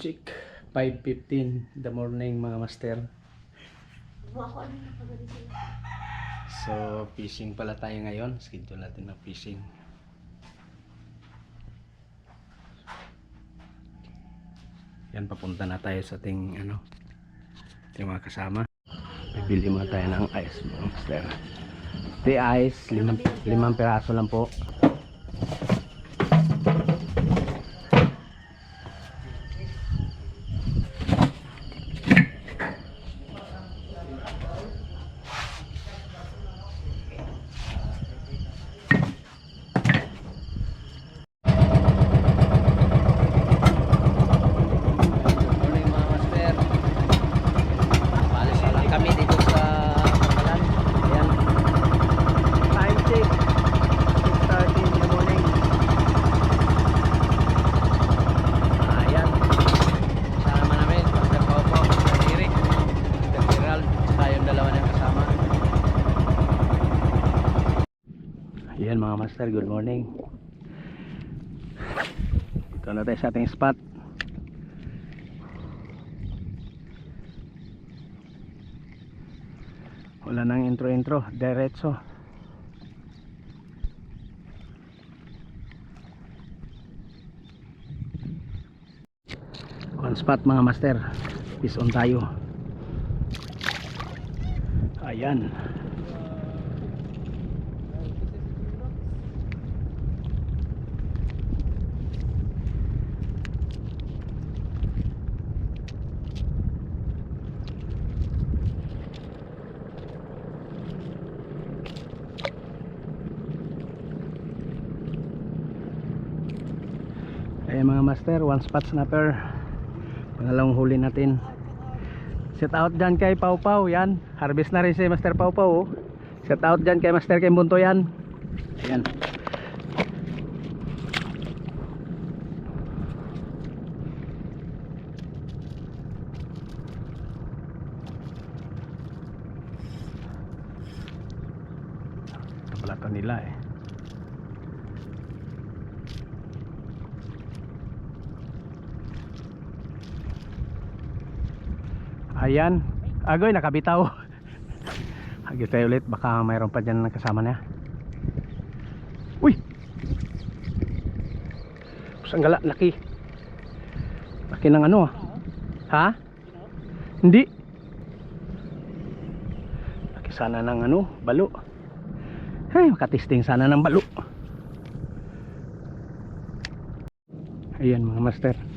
check. 5.15 the morning mga master. So, fishing pala tayo ngayon. Schedule natin ng fishing. Yan, papunta na tayo sa ating ano, ating mga kasama. Bibili muna tayo ng ice mga master. Tea ice, limang, limang piraso lang po. Morning mga master. Palis na lang kami dito sa Pangkalan. Ayan. Time check. 6.30 in the morning. Ayan. Kasama namin. Master Popo, Master Eric, Master Gerald, saka yung dalawa niyang kasama. Ayan mga master, good morning. Ito na tayo sa ating spot. Wala nang intro-intro, diretso. One spot mga master. Peace on tayo. Ayan. Master, one spot snapper. Pangalawang huli natin. Set out dyan kay Pau Pau, yan. Harvest na rin si Master Pau Pau. oh. Set out dyan kay Master Kimbunto yan. Ayan. Ito pala nila eh. Ayan. Agoy, nakabitaw. Hagis tayo ulit. Baka mayroon pa dyan na kasama niya. Uy! Sanggala, laki. Laki ng ano ah. Ha? Hindi. Laki sana ng ano, balo. Ay, makatisting sana ng balo. Ayan mga master.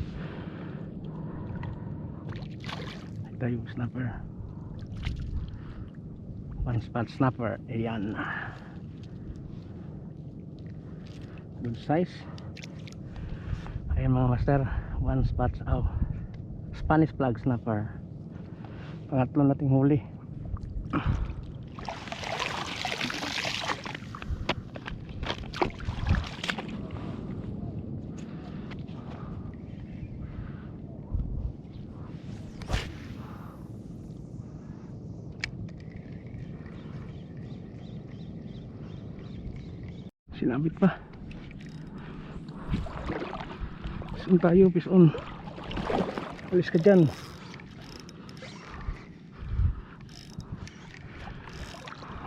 Ito yung snapper. One spot snapper. Ayan. Good size. Ayan mga master. One spot. Oh. Spanish flag snapper. Pangatlo nating huli. Sinabit pa. Saan tayo? On. Alis ka dyan.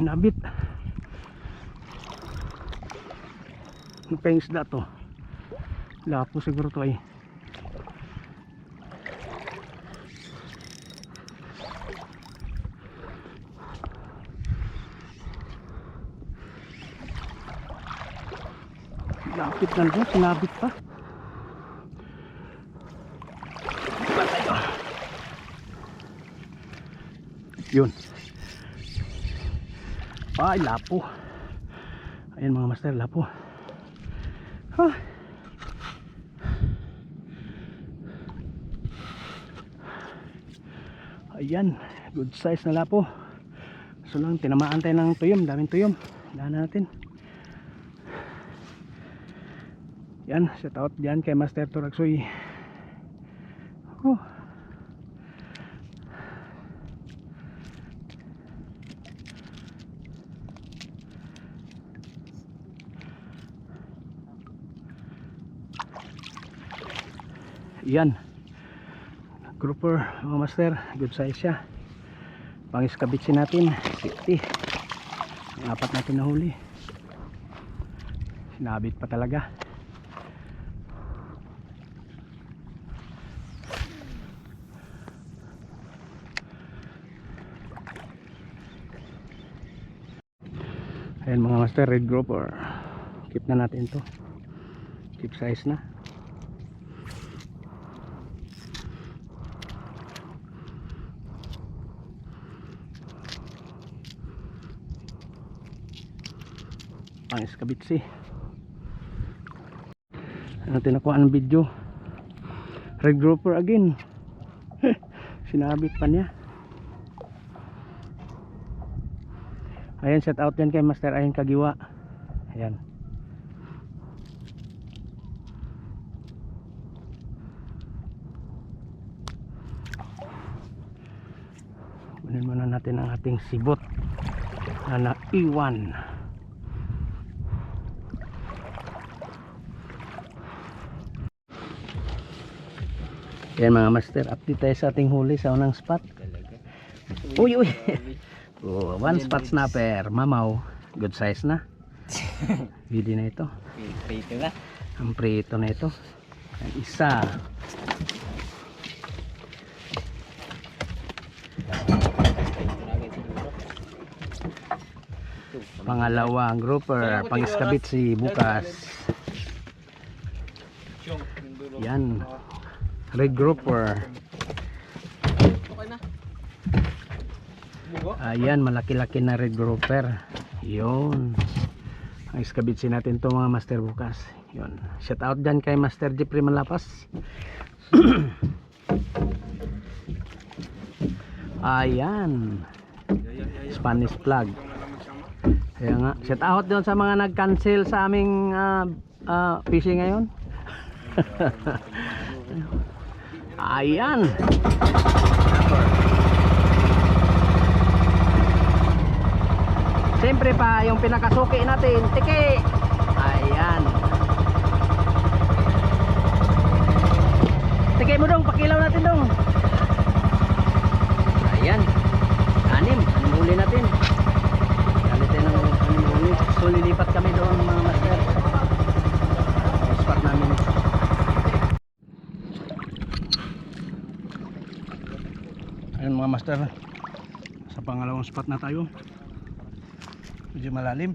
Nabit. Kayong isda to? Lapo siguro to ay. Lapit lang doon, sinabit pa. Yun. Ay, lapo. Ayan mga master, lapo. Ha? Ayan, good size na lapo. So lang, tinamaan tayo ng tuyom, daming tuyom. Daan natin. Yan, shout out dyan kay Master Turagsoy. Oh. Yan. grouper mga master good size siya pangis kabitsin natin 50 ang apat natin nahuli sinabit pa talaga ayan mga master red grouper. Keep na natin to. Keep size na. Pangis kabitsi ano tinakuha ng video? Red grouper again. Sinabit pa niya ayan shout out yan kay Master Ayan Kagiwa ayan kunin muna natin ang ating sibot na naiwan Yan mga master, update tayo sa ating huli sa unang spot. Uy, uy. Oh, one spot snapper, mamaw. Good size na. Bili na ito. Prito na. Ang prito na ito. Ang isa. Pangalawa ang grouper, pangiskabit si bukas. Yan. Red grouper. Ayan, malaki-laki na red grouper. Yun. Ang iskabitsin natin to mga master bukas. Yun. Shout out dyan kay Master Jeffrey Malapas. Ayan. Spanish flag. Kaya nga, shout out doon sa mga nag-cancel sa aming ah, ah, fishing ngayon. Ayan. Siyempre pa yung pinakasuki natin, tiki. Ayan. Tiki mo dong, pakilaw natin dong. Ayan. Anim, huli natin. Galit tayo ng anim. So lilipat kami doon mga master. Ang Spot namin. Ayan mga master. Sa pangalawang spot na tayo medyo malalim.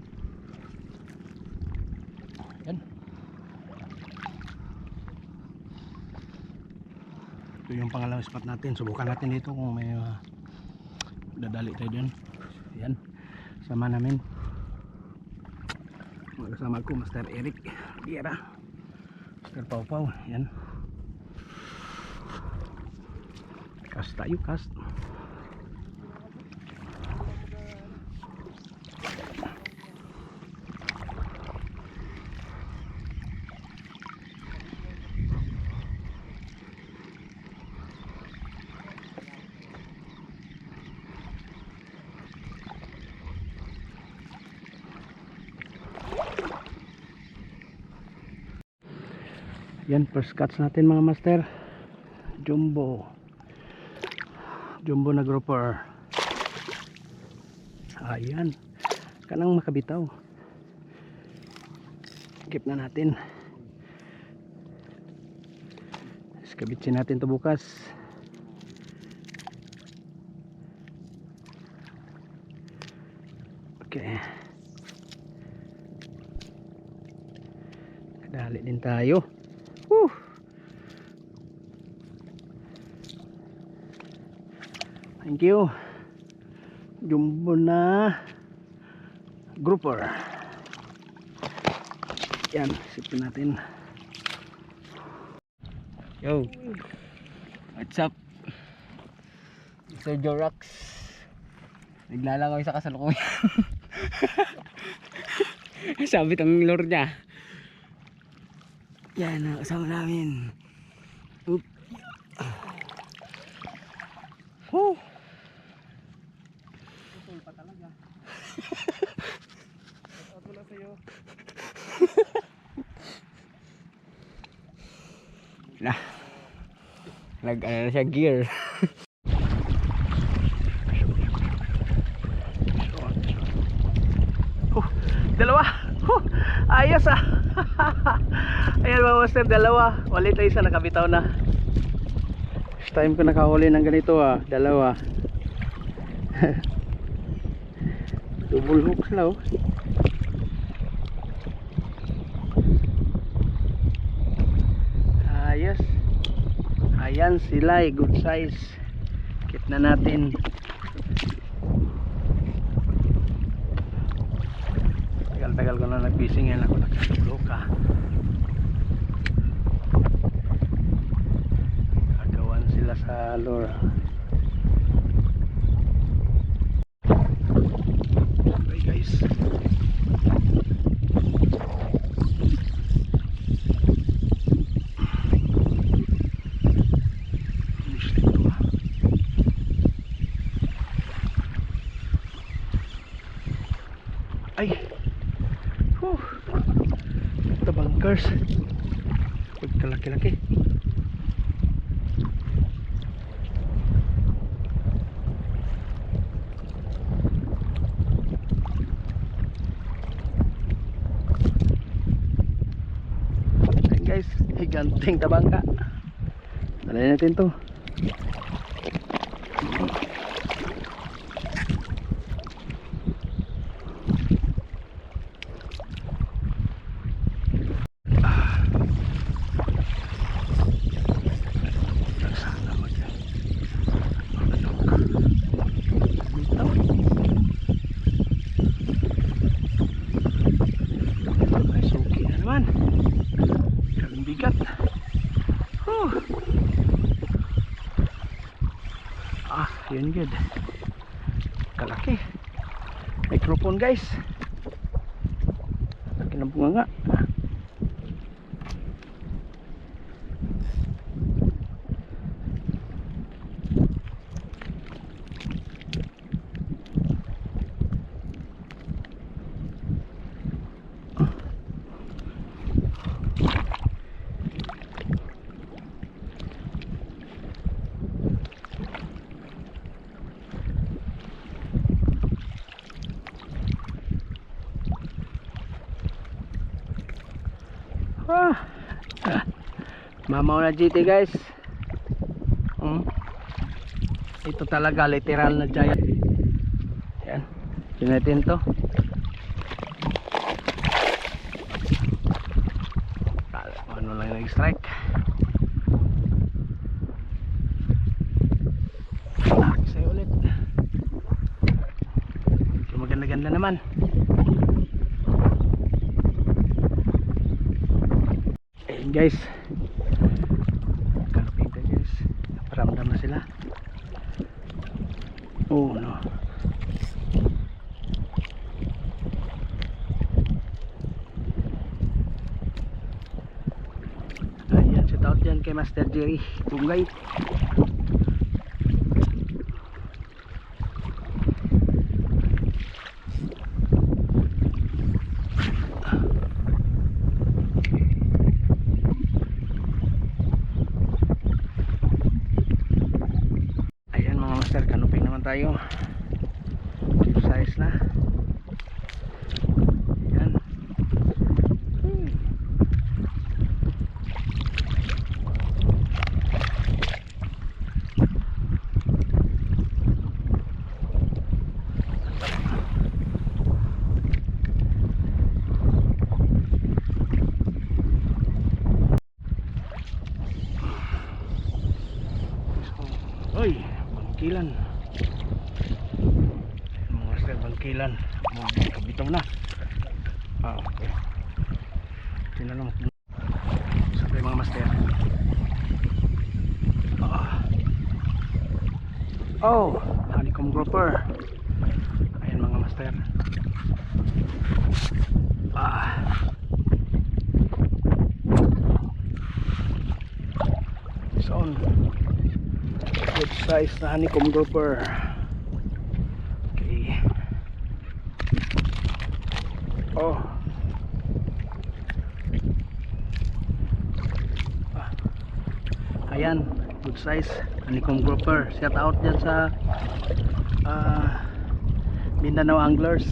Yan. Ito yung pangalawang spot natin. Subukan natin dito kung may uh, dadali tayo dyan. Yan. Sama namin. Mga kasama ko Master Eric Viera Master Pau Pau. Yan. Cast tayo cast Yan, first cuts natin mga master. Jumbo. Jumbo na grouper. Ayan. Kanang makabitaw. Skip na natin. Skabitsin natin to bukas. Okay. Kadali din tayo. Thank you. Jumbo na grouper. Yan, sipin natin. Yo. What's up? Sir Jorax. Naglalangoy sa kasalukuyan. Sabit ang lure niya. Yan kasama namin. Oop. Woo. Na. Nag ano na siya gear. Huh, dalawa. Huh, ayos ah. Ayan mga master, dalawa. Walit ay isa nakabitaw na. First time ko nakahuli ng ganito ah, dalawa. Double hook sila oh. Ayos. Ayan sila eh, good size. Kit na natin. Tagal-tagal ko na nag-fishing yan ako nagkatulog ka. Sila sa lure. Okay guys. Finish dito ah. Ay! Whew. Ito bunkers. Pagkalaki-laki. Ayan guys, higanting tabangka. Dalayan natin to. Sana mag Bitaw. Ay, suki na naman. Ang bigat. Huh. Ah, yun good. Kalaki. Microphone guys. Laki ng bunga nga. Ah. Ah. Mamaw na GT guys. Hmm. Ito talaga literal na giant. Yan. Yun natin to. Ano lang nag-strike. Ah, sa'yo ulit. Ito maganda-ganda naman. Ayun guys. Kalapin ka guys. Naparamdam na sila. Oh no. Ayan, shout out dyan kay Master Jerry. Tunggay. Ayan mga master, kanuping naman tayo. Keep size na. Ayan. Hmm. Oy, bangkilan. Mga master, bangkilan. Mga Bitaw na. Ah, okay. Naman. Sabi mga master. Ah. Oh, honeycomb grouper. Ayan mga master. Ah. It's on good size na honeycomb grouper okay. Oh. Ah. ayan good size. Honeycomb grouper shout out dyan sa ah, Mindanao anglers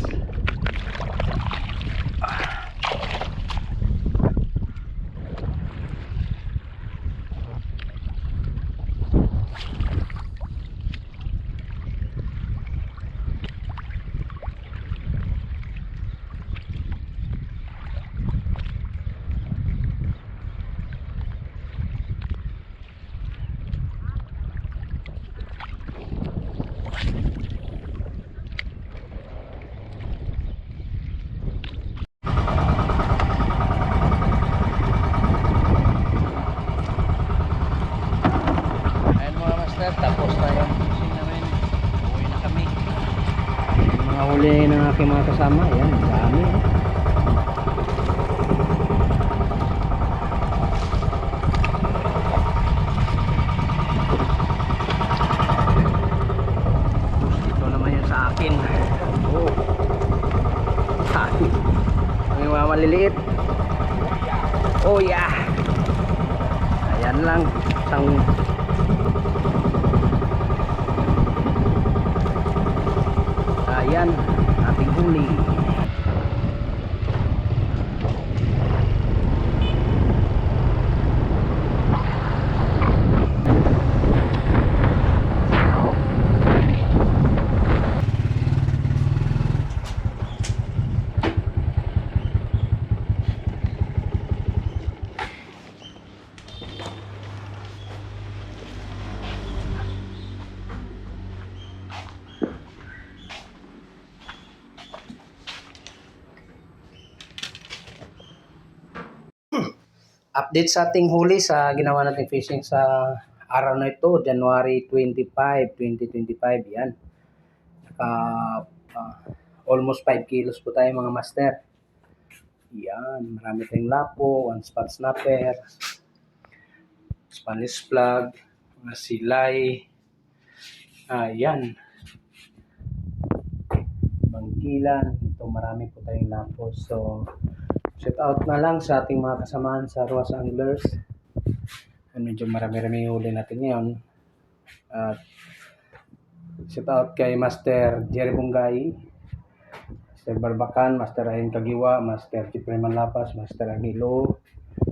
Update sa ating huli sa ginawa nating fishing sa araw na ito, January 25, 2025. Yan. Naka, ah, almost 5 kilos po tayo mga master. Yan. Marami tayong lapo, one spot snapper, Spanish flag, mga silay. Ayan. Bangkilan. Ito marami po tayong lapo. So, shout out na lang sa ating mga kasamahan sa Ruas Anglers. And medyo marami-rami yung huli natin ngayon. At shout out kay Master Jerry Bungay, Master Barbakan, Master Ayin Kagiwa, Master Jeffrey Manlapas, Master Angelo,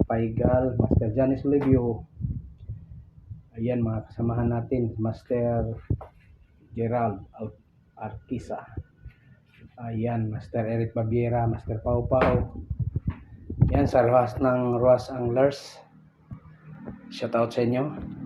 Paigal, Master Janice Livio. Ayan mga kasamahan natin, Master Gerald Al- Arquisa. Ayan, Master Eric Babiera, Master Pau Pau. Yan, sa ruas ng Ruas Anglers. Shout out sa inyo.